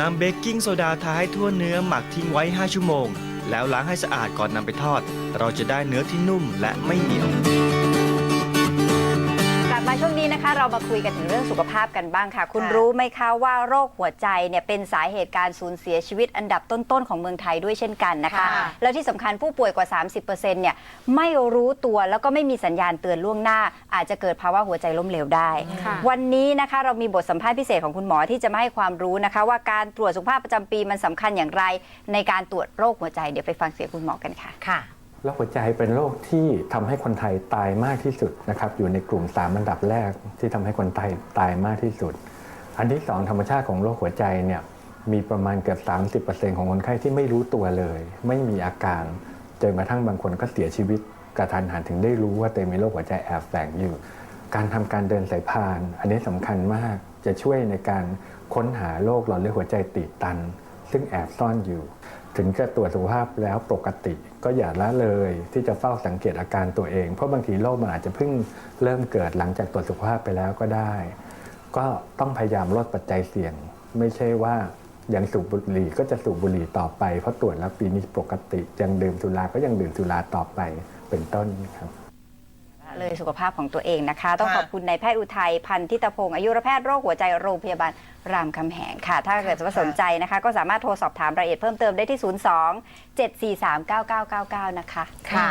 นำเบกกิ้งโซดาทาให้ทั่วเนื้อหมักทิ้งไว้ 5 ชั่วโมง แล้วล้างให้สะอาดก่อนนำไปทอด เราจะได้เนื้อที่นุ่มและไม่เหนียว เรามาคุยกันถึงเรื่องสุขภาพกันบ้างค่ะ คุณค่ะรู้ไหมคะว่าโรคหัวใจเนี่ยเป็นสาเหตุการสูญเสียชีวิตอันดับต้นๆของเมืองไทยด้วยเช่นกันนะคะค่ะแล้วที่สำคัญผู้ป่วยกว่า 30%เนี่ยไม่รู้ตัวแล้วก็ไม่มีสัญญาณเตือนล่วงหน้า อาจจะเกิดภาวะหัวใจล้มเหลวได้ค่ะวันนี้นะคะเรามีบทสัมภาษณ์พิเศษของคุณหมอที่จะมาให้ความรู้นะคะ ว่าการตรวจสุขภาพประจำปีมันสำคัญอย่างไร ในการตรวจโรคหัวใจเดี๋ยวไปฟังเสียงคุณหมอกันค่ะค่ะ โรคหัวใจเป็นโรคที่ทำให้คนไทยตายมากที่สุดนะครับอยู่ในกลุ่ม3อันดับแรกที่ทำให้คนไทยตายมากที่สุด อันที่ 2 ธรรมชาติของโรคหัวใจเนี่ยมีประมาณเกือบ30%ของคนไข้ที่ไม่รู้ตัวเลย ไม่มีอาการจนกระทั่งบางคนก็เสียชีวิตกระทันหันถึงได้รู้ว่าตัวเองมีโรคหัวใจแอบแฝงอยู่ การทำการเดินสายพาน อันนี้สำคัญมากจะช่วยในการค้นหาโรคหลอดเลือดหัวใจตีบตัน ซึ่งแอบซ่อนอยู่ ถึงจะตรวจสุขภาพแล้วปกติ ก็อย่าละเลยที่จะเฝ้าสังเกตอาการตัวเอง เพราะบางทีโรคมันอาจจะเพิ่งเริ่มเกิดหลังจากตรวจสุขภาพไปแล้วก็ได้ ก็ต้องพยายามลดปัจจัยเสี่ยง ไม่ใช่ว่ายังสูบบุหรี่ก็จะสูบบุหรี่ต่อไปเพราะตรวจแล้วปีนี้ปกติ ยังดื่มสุราก็ยังดื่มสุราต่อไปเป็นต้นครับ เลยสุขภาพของตัวเองนะคะ ต้องค่ะขอบคุณนายแพทย์อุทัยพันธิตพงศ์อายุรแพทย์โรคหัวใจโรงพยาบาลรามคำแหงค่ะ ถ้าเกิดว่าสนใจนะคะ ก็สามารถโทรสอบถามรายละเอียดเพิ่มเติมได้ที่ 02 743 9999 นะคะ ค่ะ